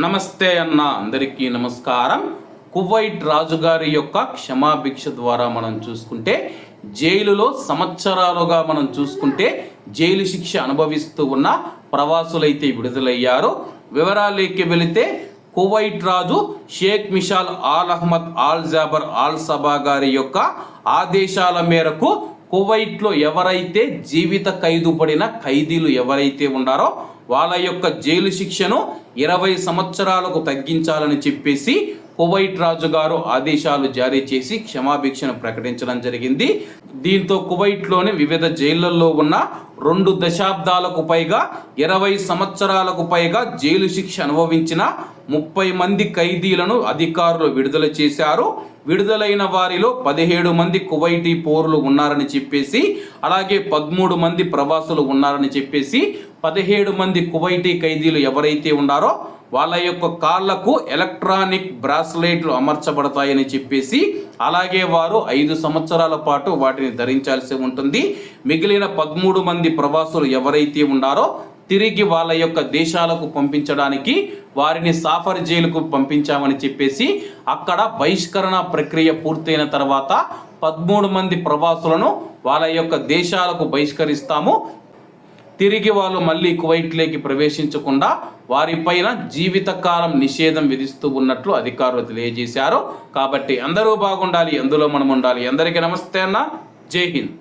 నమస్తే అన్న అందరికీ నమస్కారం. కువైట్ రాజుగారి యొక్క క్షమాభిక్ష ద్వారా మనం చూసుకుంటే జైలులో సంవత్సరాలుగా మనం చూసుకుంటే జైలు శిక్ష అనుభవిస్తూ ఉన్న ప్రవాసులైతే విడుదలయ్యారు. వివరాలకి వెళితే కువైట్ రాజు Sheikh Mishal Al Ahmad Al Jaber Al Sabah గారి యొక్క ఆదేశాల మేరకు కువైట్లో ఎవరైతే జీవిత ఖైదు పడిన ఖైదీలు ఎవరైతే ఉన్నారో వాళ్ళ యొక్క జైలు శిక్షను ఇరవై సంవత్సరాలకు తగ్గించాలని చెప్పేసి కువైట్ రాజు గారు ఆదేశాలు జారీ చేసి క్షమాభిక్షను ప్రకటించడం జరిగింది. దీంతో కువైట్లోని వివిధ జైళ్ళలో ఉన్న రెండు దశాబ్దాలకు పైగా ఇరవై సంవత్సరాలకు పైగా జైలు శిక్ష అనుభవించిన ముప్పై మంది ఖైదీలను అధికారులు విడుదల చేశారు. విడుదలైన వారిలో పదిహేడు మంది కువైటీ పౌరులు ఉన్నారని చెప్పేసి అలాగే పదమూడు మంది ప్రవాసులు ఉన్నారని చెప్పేసి పదిహేడు మంది కువైటీ ఖైదీలు ఎవరైతే ఉన్నారో వాళ్ళ యొక్క కాళ్ళకు ఎలక్ట్రానిక్ బ్రాస్లెట్లు అమర్చబడతాయని చెప్పేసి అలాగే వారు ఐదు సంవత్సరాల పాటు వాటిని ధరించాల్సి ఉంటుంది. మిగిలిన పదమూడు మంది ప్రవాసులు ఎవరైతే ఉన్నారో తిరిగి వాళ్ళ యొక్క దేశాలకు పంపించడానికి వారిని సాఫర్ జైలుకు పంపించామని చెప్పేసి అక్కడ బహిష్కరణ ప్రక్రియ పూర్తయిన తర్వాత పదమూడు మంది ప్రవాసులను వాళ్ళ యొక్క దేశాలకు బహిష్కరిస్తాము. తిరిగి వాళ్ళు మళ్ళీ కువైట్లోకి ప్రవేశించకుండా వారిపైన జీవితకాలం నిషేధం విధిస్తూ ఉన్నట్లు అధికారులు తెలియజేశారు. కాబట్టి అందరూ బాగుండాలి అందులో మనం ఉండాలి అందరికీ నమస్తే అన్న. జై హింద్.